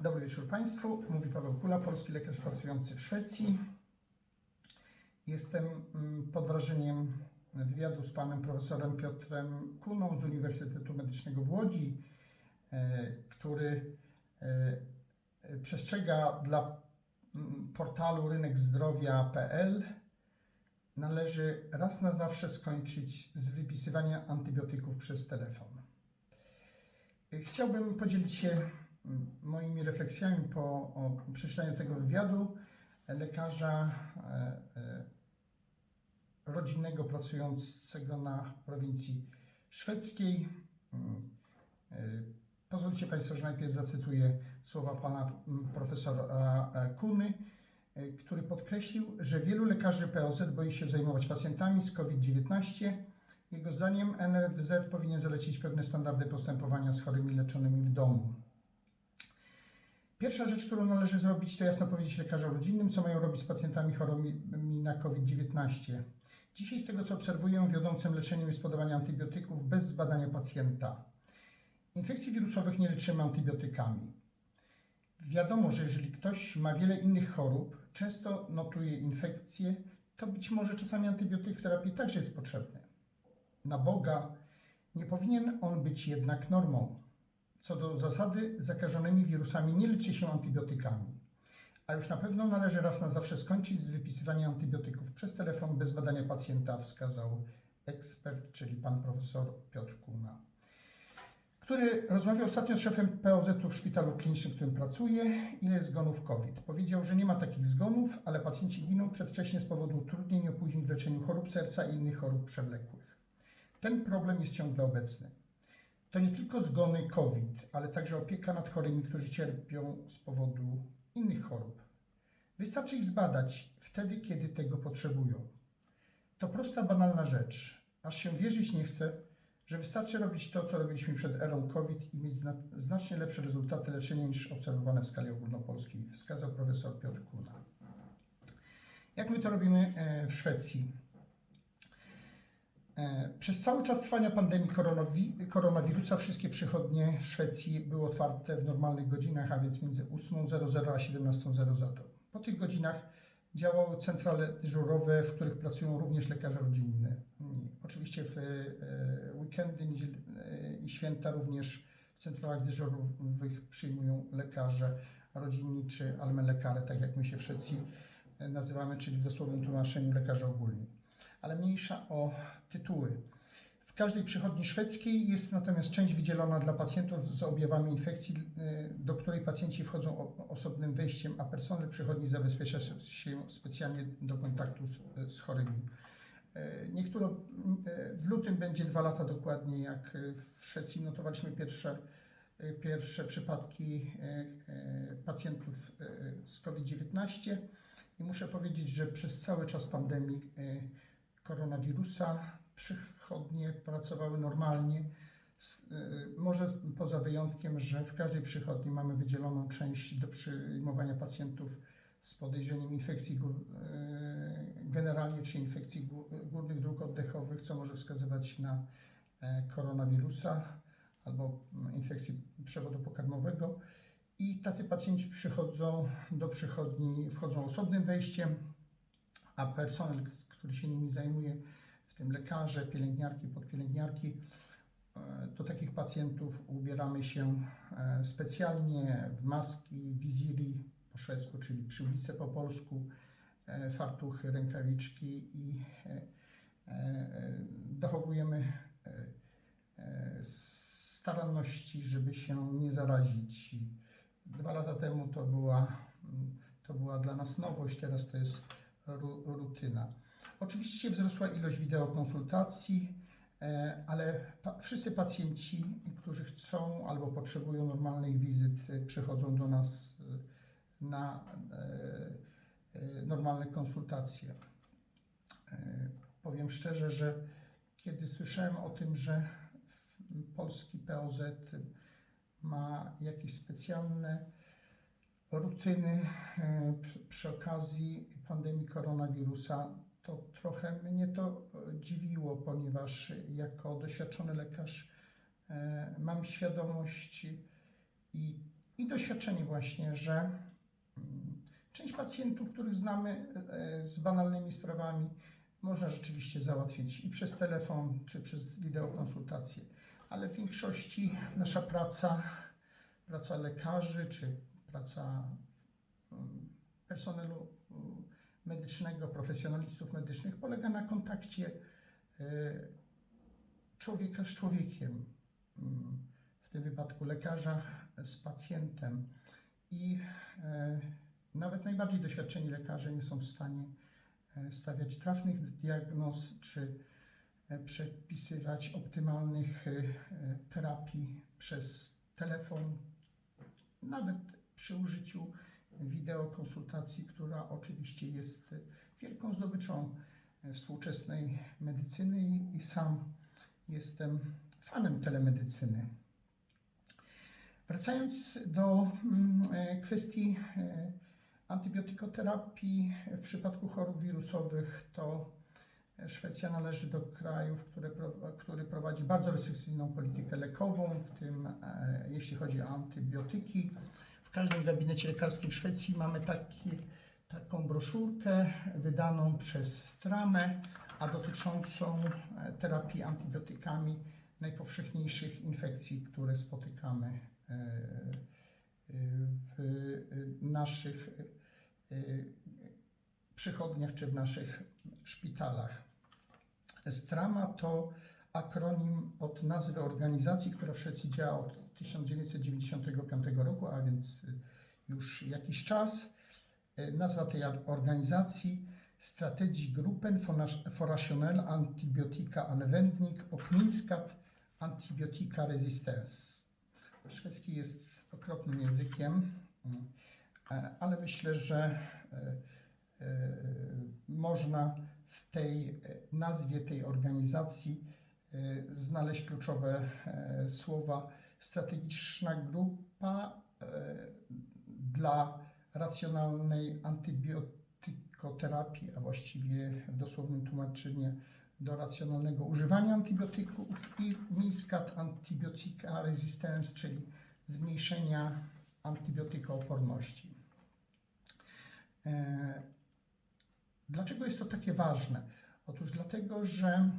Dobry wieczór Państwu. Mówi Paweł Kula, polski lekarz pracujący w Szwecji. Jestem mm, pod wrażeniem wywiadu z panem profesorem Piotrem Kuną z Uniwersytetu Medycznego w Łodzi, e, który e, e, przestrzega dla mm, portalu rynekzdrowia.pl należy raz na zawsze skończyć z wypisywaniem antybiotyków przez telefon. Chciałbym podzielić się moimi refleksjami po przeczytaniu tego wywiadu lekarza e, e, rodzinnego pracującego na prowincji szwedzkiej. Mm, e, Pozwolicie Państwo, że najpierw zacytuję słowa pana mm, profesora Kuny, który podkreślił, że wielu lekarzy POZ boi się zajmować pacjentami z COVID-19. Jego zdaniem NFZ powinien zalecić pewne standardy postępowania z chorymi leczonymi w domu. Pierwsza rzecz, którą należy zrobić, to jasno powiedzieć lekarzom rodzinnym, co mają robić z pacjentami chorymi na COVID-19. Dzisiaj, z tego co obserwuję, wiodącym leczeniem jest podawanie antybiotyków bez zbadania pacjenta. Infekcji wirusowych nie leczymy antybiotykami. Wiadomo, że jeżeli ktoś ma wiele innych chorób, często notuje infekcje, to być może czasami antybiotyk w terapii także jest potrzebny. Na Boga nie powinien on być jednak normą. Co do zasady, zakażonymi wirusami nie leczy się antybiotykami. A już na pewno należy raz na zawsze skończyć z wypisywaniem antybiotyków przez telefon bez badania pacjenta, wskazał ekspert, czyli pan profesor Piotr Kuna, który rozmawiał ostatnio z szefem POZ-u w szpitalu klinicznym, w którym pracuje, ile zgonów COVID. Powiedział, że nie ma takich zgonów, ale pacjenci giną przedwcześnie z powodu utrudnień i opóźnień w leczeniu chorób serca i innych chorób przewlekłych. Ten problem jest ciągle obecny. To nie tylko zgony COVID, ale także opieka nad chorymi, którzy cierpią z powodu innych chorób. Wystarczy ich zbadać wtedy, kiedy tego potrzebują. To prosta, banalna rzecz, aż się wierzyć nie chce, że wystarczy robić to, co robiliśmy przed erą COVID i mieć zna- znacznie lepsze rezultaty leczenia niż obserwowane w skali ogólnopolskiej, wskazał profesor Piotr Kuna. Jak my to robimy e, w Szwecji? E, Przez cały czas trwania pandemii koronawi- koronawirusa wszystkie przychodnie w Szwecji były otwarte w normalnych godzinach, a więc między 8.00 a 17.00. Po tych godzinach działały centrale dyżurowe, w których pracują również lekarze rodzinni. Oczywiście w e, weekendy e, i święta również w centralach dyżurowych przyjmują lekarze rodzinni czy almelekare, tak jak my się w Szwecji nazywamy, czyli w dosłownym tłumaczeniu lekarze ogólni ale mniejsza o tytuły. W każdej przychodni szwedzkiej jest natomiast część wydzielona dla pacjentów z objawami infekcji, y, do której pacjenci wchodzą osobnym wejściem, a personel przychodni zabezpiecza się specjalnie do kontaktu z, z chorymi. Y, Niektóre, y, w lutym będzie dwa lata dokładnie, jak w Szwecji notowaliśmy pierwsze, y, pierwsze przypadki pacjentów z COVID-19 i muszę powiedzieć, że przez cały czas pandemii koronawirusa przychodnie pracowały normalnie. Y, Może poza wyjątkiem, że w każdej przychodni mamy wydzieloną część do przyjmowania pacjentów z podejrzeniem infekcji y, generalnie czy infekcji gó- górnych dróg oddechowych, co może wskazywać na e, koronawirusa albo infekcji przewodu pokarmowego. I tacy pacjenci przychodzą do przychodni, wchodzą osobnym wejściem, a personel, który się nimi zajmuje, w tym lekarze, pielęgniarki, podpielęgniarki, e, do takich pacjentów ubieramy się e, specjalnie w maski, wiziri po szwedzku, czyli przyłbice po polsku, e, fartuchy, rękawiczki i dochowujemy staranności, żeby się nie zarazić. Dwa lata temu to była, mm, to była dla nas nowość, teraz to jest ru, rutyna. Oczywiście wzrosła ilość wideokonsultacji, e, ale pa, wszyscy pacjenci, którzy chcą albo potrzebują normalnych wizyt, e, przychodzą do nas e, na normalne konsultacje. Powiem szczerze, że kiedy słyszałem o tym, że polski POZ ma jakieś specjalne rutyny przy okazji pandemii koronawirusa, to trochę mnie to e, dziwiło, ponieważ jako doświadczony lekarz e, mam świadomość i i doświadczenie właśnie, że mm, część pacjentów, których znamy e, z banalnymi sprawami, można rzeczywiście załatwić i przez telefon, czy przez wideokonsultację, ale w większości nasza praca, praca lekarzy, czy praca mm, personelu medycznego, profesjonalistów medycznych polega na kontakcie e, człowieka z człowiekiem, mm, w tym wypadku lekarza z pacjentem. I e, nawet najbardziej doświadczeni lekarze nie są w stanie e, stawiać trafnych diagnoz czy przepisywać optymalnych terapii przez telefon, nawet przy użyciu wideokonsultacji, która oczywiście jest wielką zdobyczą e, współczesnej medycyny i- sam jestem fanem telemedycyny. Wracając do mm, e, kwestii e, antybiotykoterapii w przypadku chorób wirusowych, to Szwecja należy do krajów, które, który prowadzi bardzo restrykcyjną politykę lekową, w tym jeśli chodzi o antybiotyki. Każdym gabinecie lekarskim w Szwecji mamy taki, taką broszurkę wydaną przez Stramę, a dotyczącą e, terapii antybiotykami najpowszechniejszych infekcji, które spotykamy e, e, w naszych przychodniach czy w naszych szpitalach. Strama to akronim od nazwy organizacji, która w Szwecji działa od 1995 roku, a więc y, już jakiś czas. Y, Nazwa tej organizacji Strategii Gruppen for Rationell Antibiotika Anwendning och Minskat Antibiotika Resistens. Szwedzki jest okropnym językiem, mm, e, ale myślę, że e, e, można w tej e, nazwie tej organizacji e, znaleźć kluczowe e, słowa. Strategiczna grupa e, dla racjonalnej antybiotykoterapii, a właściwie w dosłownym tłumaczeniu do racjonalnego używania antybiotyków i Minskat Antibiotika Resistance, czyli zmniejszenia antybiotykooporności. E, Dlaczego jest to takie ważne? Otóż dlatego, że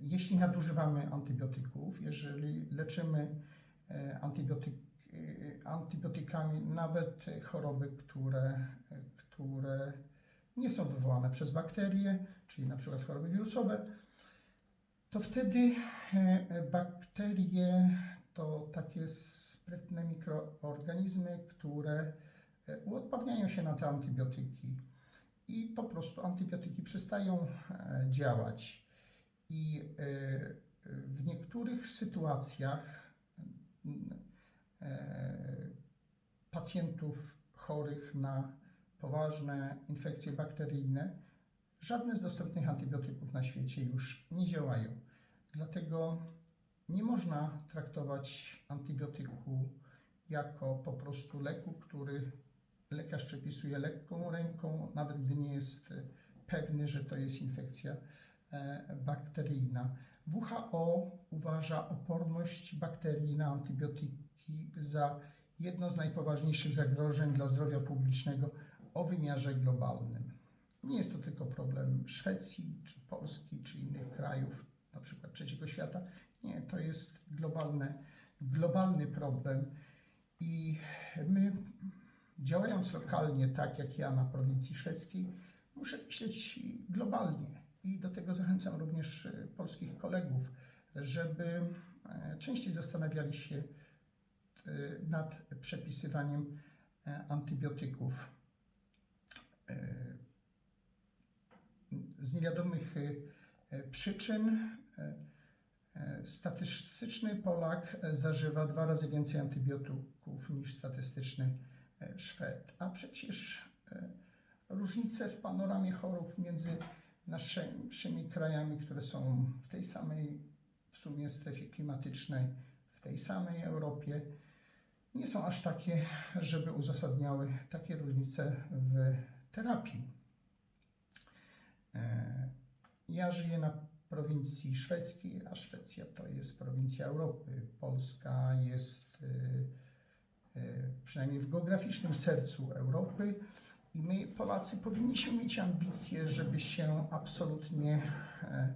jeśli nadużywamy antybiotyków, jeżeli leczymy e, antybiotyk, e, antybiotykami nawet choroby, które, e, które nie są wywołane przez bakterie, czyli na przykład choroby wirusowe, to wtedy e, e, bakterie to takie sprytne mikroorganizmy, które e, uodparniają się na te antybiotyki i po prostu antybiotyki przestają e, działać. I e, w niektórych sytuacjach e, pacjentów chorych na poważne infekcje bakteryjne żadne z dostępnych antybiotyków na świecie już nie działają. Dlatego nie można traktować antybiotyku jako po prostu leku, który lekarz przepisuje lekką ręką, nawet gdy nie jest e, pewny, że to jest infekcja bakteryjna. WHO uważa oporność bakterii na antybiotyki za jedno z najpoważniejszych zagrożeń dla zdrowia publicznego o wymiarze globalnym. Nie jest to tylko problem Szwecji, czy Polski, czy innych krajów, na przykład trzeciego świata. Nie, to jest globalne, globalny problem i my działając lokalnie, tak jak ja na prowincji szwedzkiej, muszę myśleć globalnie. I do tego zachęcam również e, polskich kolegów, żeby e, częściej zastanawiali się e, nad przepisywaniem e, antybiotyków. E, Z niewiadomych e, przyczyn statystyczny Polak zażywa dwa razy więcej antybiotyków niż statystyczny Szwed. A przecież różnice w panoramie chorób między naszymi krajami, które są w tej samej w sumie strefie klimatycznej, w tej samej Europie, nie są aż takie, żeby uzasadniały takie różnice w terapii. E, Ja żyję na prowincji szwedzkiej, a Szwecja to jest prowincja Europy. Polska jest y, przynajmniej w geograficznym sercu Europy. I my, Polacy, powinniśmy mieć ambicje, żeby się absolutnie e,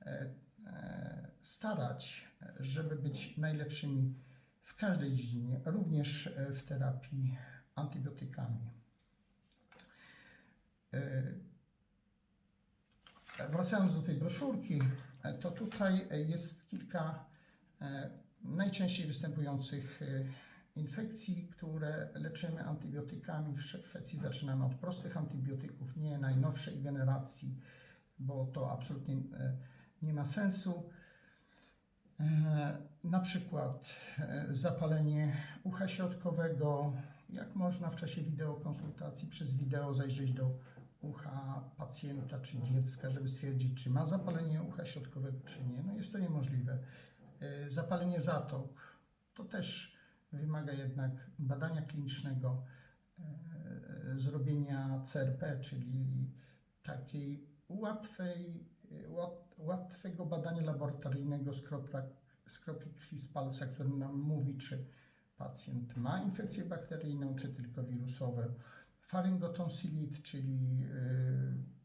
e, e, starać, żeby być najlepszymi w każdej dziedzinie, również w terapii antybiotykami. Wracając do tej broszurki, to tutaj jest kilka najczęściej występujących infekcji, które leczymy antybiotykami. W Szwe- Szwecji zaczynamy od prostych antybiotyków, nie najnowszej generacji, bo to absolutnie e, nie ma sensu. E, Na przykład e, zapalenie ucha środkowego, jak można w czasie wideokonsultacji przez wideo zajrzeć do ucha pacjenta czy dziecka, żeby stwierdzić, czy ma zapalenie ucha środkowego, czy nie. No jest to niemożliwe. Zapalenie zatok to też wymaga jednak badania klinicznego, e, zrobienia CRP, czyli takiej łatwej, e, łat, łatwego badania laboratoryjnego z, kropla, z kropli krwi z palca, który nam mówi, czy pacjent ma infekcję bakteryjną, czy tylko wirusowe. Faryngotonsilit, czyli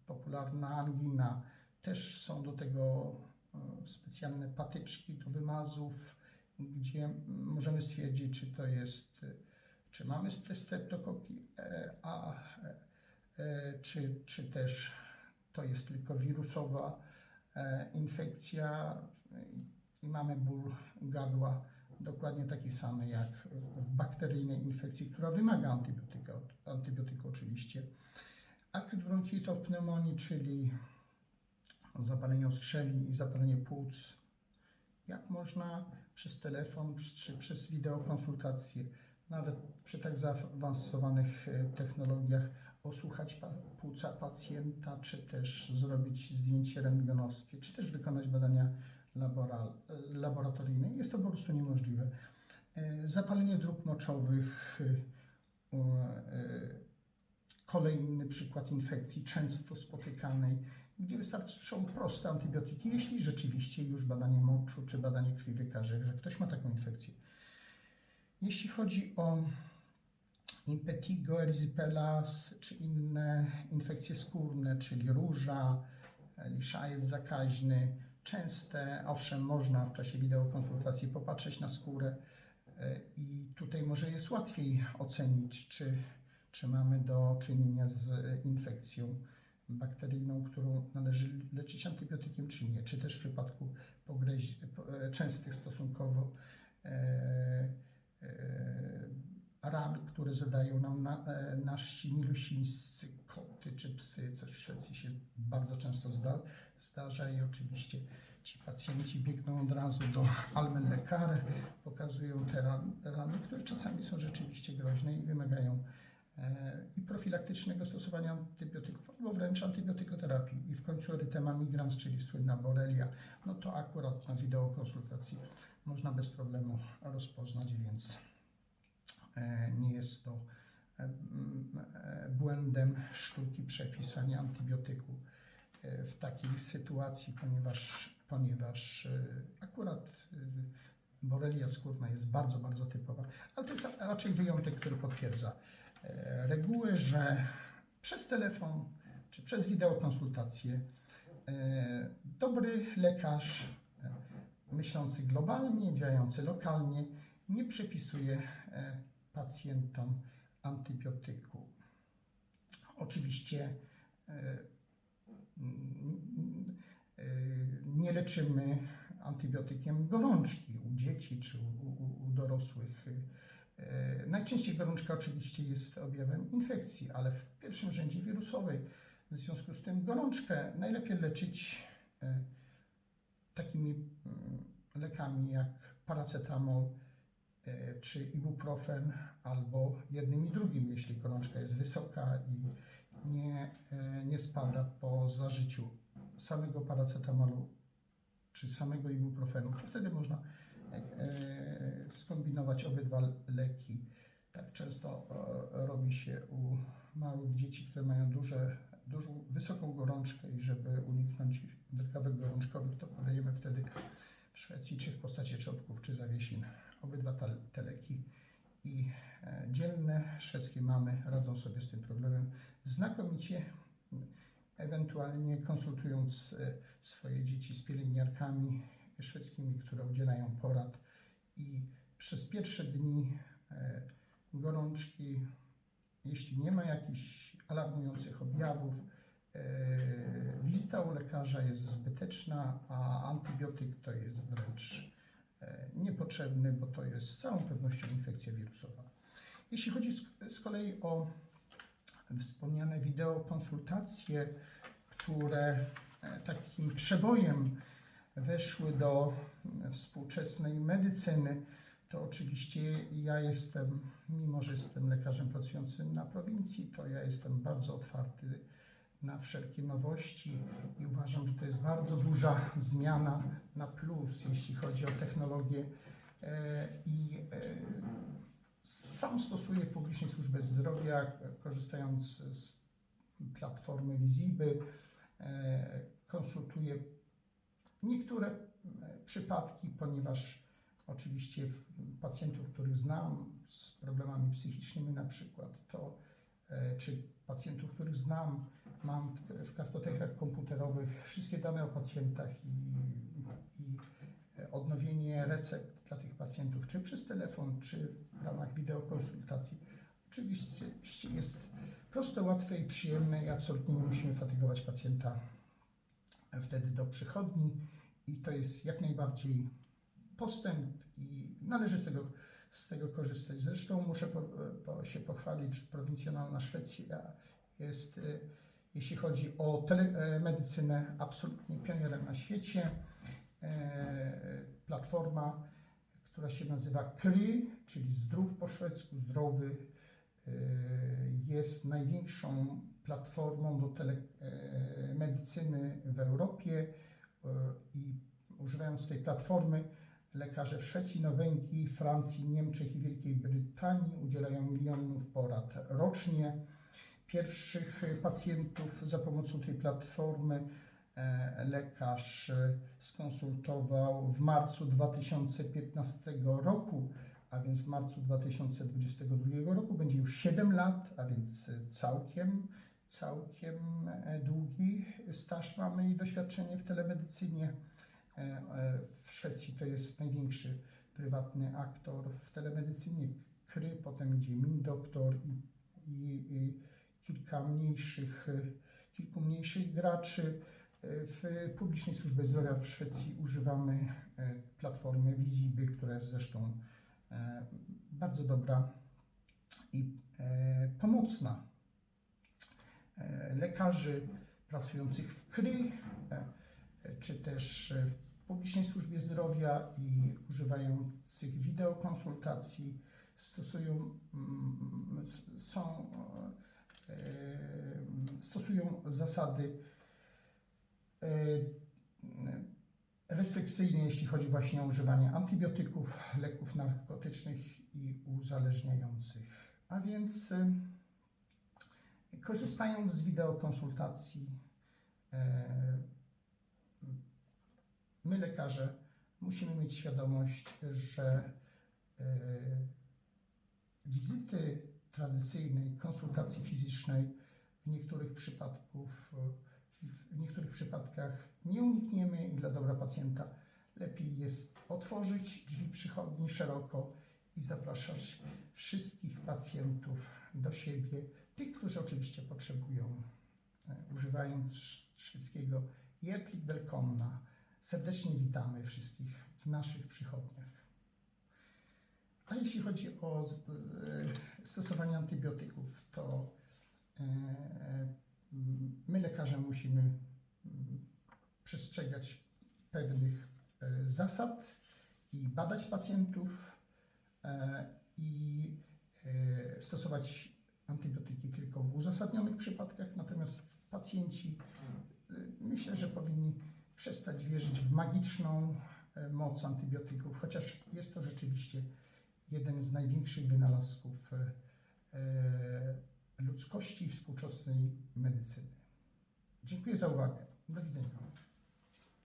popularna angina, też są do tego specjalne patyczki do wymazów, gdzie możemy stwierdzić, czy to jest, czy mamy streptokoki e, A, e, e, czy, czy też to jest tylko wirusowa infekcja i- mamy ból gardła dokładnie taki sam jak w- bakteryjnej infekcji, która wymaga antybiotyka, antybiotyku oczywiście. Akut bronchitopneumonii, czyli zapalenie oskrzeli i zapalenie płuc. Jak można przez telefon czy przez wideokonsultację, nawet przy tak zaawansowanych e, technologiach, osłuchać płuca pacjenta, czy też zrobić zdjęcie rentgenowskie, czy też wykonać badania labora, laboratoryjne. Jest to po prostu niemożliwe. E, Zapalenie dróg moczowych, e, e, kolejny przykład infekcji często spotykanej, gdzie wystarczą proste antybiotyki, jeśli rzeczywiście już badanie moczu czy badanie krwi wykaże, że ktoś ma taką infekcję. Jeśli chodzi o impetigo, eryzypelas czy inne infekcje skórne, czyli róża, liszajec zakaźny, częste, owszem, można w czasie wideokonsultacji popatrzeć na skórę e, i tutaj może jest łatwiej ocenić, czy, czy mamy do czynienia z e, infekcją bakteryjną, którą należy leczyć antybiotykiem, czy nie, czy też w przypadku pogryź, po- e, częstych stosunkowo e, e, ran, które zadają nam na, e, nasi milusińscy koty czy psy, co w Szwecji się bardzo często zda, zdarza i oczywiście ci pacjenci biegną od razu do Almenlekar, pokazują te ran, rany, które czasami są rzeczywiście groźne i wymagają i profilaktycznego stosowania antybiotyków, albo wręcz antybiotykoterapii. I w końcu erytema migrans, czyli słynna borelia, no to akurat na wideokonsultacji można bez problemu rozpoznać, więc e, nie jest to e, e, błędem sztuki przepisania antybiotyku w takiej sytuacji, ponieważ, ponieważ akurat borelia skórna jest bardzo, bardzo typowa, ale to jest raczej wyjątek, który potwierdza e, regułę, że przez telefon czy przez wideokonsultację e, dobry lekarz e, myślący globalnie, działający lokalnie nie przepisuje pacjentom antybiotyku. Oczywiście nie leczymy antybiotykiem gorączki u dzieci czy u, u, u dorosłych. E, Najczęściej gorączka oczywiście jest objawem infekcji, ale w pierwszym rzędzie wirusowej. W związku z tym gorączkę najlepiej leczyć e, takimi mm, lekami jak paracetamol czy ibuprofen, albo jednym i drugim, jeśli gorączka jest wysoka i nie, nie spada po zażyciu samego paracetamolu czy samego ibuprofenu, to wtedy można e, skombinować obydwa leki. Tak często e, robi się u małych dzieci, które mają duże, dużą, wysoką gorączkę i żeby uniknąć drgawek gorączkowych, to podajemy wtedy w Szwecji czy w postaci czopków czy zawiesin obydwa te, leki i e, dzielne. Szwedzkie mamy radzą sobie z tym problemem znakomicie, ewentualnie konsultując e, swoje dzieci z pielęgniarkami szwedzkimi, które udzielają porad i przez pierwsze dni e, gorączki, jeśli nie ma jakichś alarmujących objawów, e, wizyta u lekarza jest zbyteczna, a antybiotyk to jest wręcz niepotrzebny, bo to jest z całą pewnością infekcja wirusowa. Jeśli chodzi z kolei o wspomniane wideokonsultacje, które e, takim przebojem weszły do e, współczesnej medycyny, to oczywiście ja jestem, mimo że jestem lekarzem pracującym na prowincji, to ja jestem bardzo otwarty na wszelkie nowości i uważam, że to jest bardzo duża zmiana na plus, jeśli chodzi o technologię e, i sam stosuję w publicznej służbie zdrowia, korzystając z platformy Wiziby, e, konsultuję niektóre e, przypadki, ponieważ oczywiście pacjentów, których znam z problemami psychicznymi na przykład, to e, czy pacjentów, których znam, mam w, w kartotekach komputerowych wszystkie dane o pacjentach i, i odnowienie recept dla tych pacjentów, czy przez telefon, czy w ramach wideokonsultacji. Oczywiście jest proste, łatwe i przyjemne i absolutnie nie musimy fatygować pacjenta wtedy do przychodni i to jest jak najbardziej postęp i należy z tego, z tego korzystać. Zresztą muszę po, po, się pochwalić, że prowincjonalna Szwecja jest, e, jeśli chodzi o telemedycynę, absolutnie pionierem na świecie. E, Platforma, która się nazywa KRI, czyli zdrów po szwedzku, zdrowy, e, jest największą platformą do telemedycyny w Europie e, i używając tej platformy lekarze w Szwecji, Norwegii, Francji, Niemczech i Wielkiej Brytanii udzielają milionów porad rocznie. Pierwszych e, pacjentów za pomocą tej platformy e, lekarz e, skonsultował w marcu 2015 roku, a więc w marcu 2022 roku będzie już 7 lat, a więc e, całkiem, całkiem e, długi staż mamy i doświadczenie w telemedycynie. E, e, W Szwecji to jest największy prywatny aktor w telemedycynie, KRY, potem idzie Mindoktor i, i, i kilka mniejszych, e, kilku mniejszych graczy. W publicznej służbie zdrowia w Szwecji używamy e, platformy Wiziby, która jest zresztą e, bardzo dobra i e, pomocna. Lekarzy pracujących w KRY, czy też w publicznej służbie zdrowia i używających wideokonsultacji stosują, są, stosują zasady e, restrykcyjne, jeśli chodzi właśnie o używanie antybiotyków, leków narkotycznych i uzależniających. A więc e, korzystając z wideokonsultacji, e, my lekarze musimy mieć świadomość, że wizyty tradycyjnej konsultacji fizycznej w niektórych przypadków, w, niektórych przypadkach nie unikniemy i dla dobra pacjenta lepiej jest otworzyć drzwi przychodni szeroko i zapraszać wszystkich pacjentów do siebie, tych, którzy oczywiście potrzebują, e, używając sz- szwedzkiego Hjärtligt välkomna. Serdecznie witamy wszystkich w naszych przychodniach. A jeśli chodzi o e, stosowanie antybiotyków, to e, my lekarze musimy mm, przestrzegać pewnych e, zasad i badać pacjentów e, i e, stosować antybiotyki tylko w uzasadnionych przypadkach, natomiast pacjenci myślę, że powinni przestać wierzyć w magiczną moc antybiotyków, chociaż jest to rzeczywiście jeden z największych wynalazków ludzkości i współczesnej medycyny. Dziękuję za uwagę. Do widzenia.